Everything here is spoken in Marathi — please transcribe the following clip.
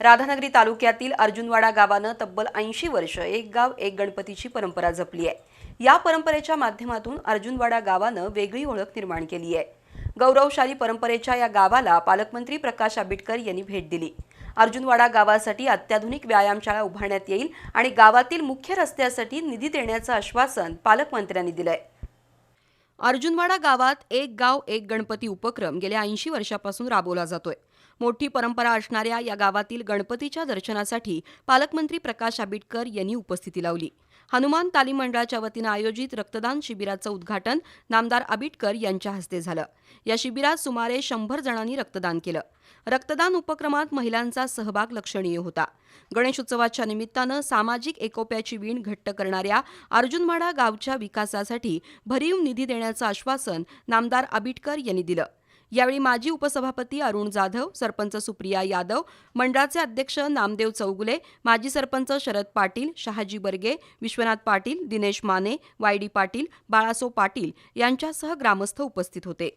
राधानगरी तालुक्यातील अर्जुनवाडा गावानं तब्बल ऐंशी वर्ष एक गाव एक गणपतीची परंपरा जपली आहे. या परंपरेच्या माध्यमातून अर्जुनवाडा गावानं वेगळी ओळख निर्माण केली आहे. गौरवशाली परंपरेच्या या गावाला पालकमंत्री प्रकाश आंबेडकर यांनी भेट दिली. अर्जुनवाडा गावासाठी अत्याधुनिक व्यायामशाळा उभारण्यात येईल आणि गावातील मुख्य रस्त्यासाठी निधी देण्याचं आश्वासन पालकमंत्र्यांनी आहे अर्जुनवाडा गावात एक गाव एक गणपती उपक्रम गेल्या ऐंशी वर्षापासून राबवला जातोय. मोठी परंपरा असणाऱ्या या गावातील गणपतीच्या दर्शनासाठी पालकमंत्री प्रकाश आंबेडकर यांनी उपस्थिती लावली. हनुमान तालीम मंडळाच्या वतीनं आयोजित रक्तदान शिबिराचं उद्घाटन नामदार आबिटकर यांच्या हस्ते झालं. या शिबिरात सुमारे शंभर जणांनी रक्तदान केलं. रक्तदान उपक्रमात महिलांचा सहभाग लक्षणीय होता. गणेशोत्सवाच्या निमित्तानं सामाजिक एकोप्याची वीण घट्ट करणाऱ्या अर्जुनमाडा गावच्या विकासासाठी भरीव निधी देण्याचं आश्वासन नामदार आबिटकर यांनी दिलं. यावेळी माजी उपसभापती अरुण जाधव सरपंच सुप्रिया यादव मंडळाचे अध्यक्ष नामदेव चौगुले माजी सरपंच शरद पाटील शहाजी बर्गे विश्वनाथ पाटील दिनेश माने वाय डी पाटील बाळासो पाटील यांच्यासह ग्रामस्थ उपस्थित होते.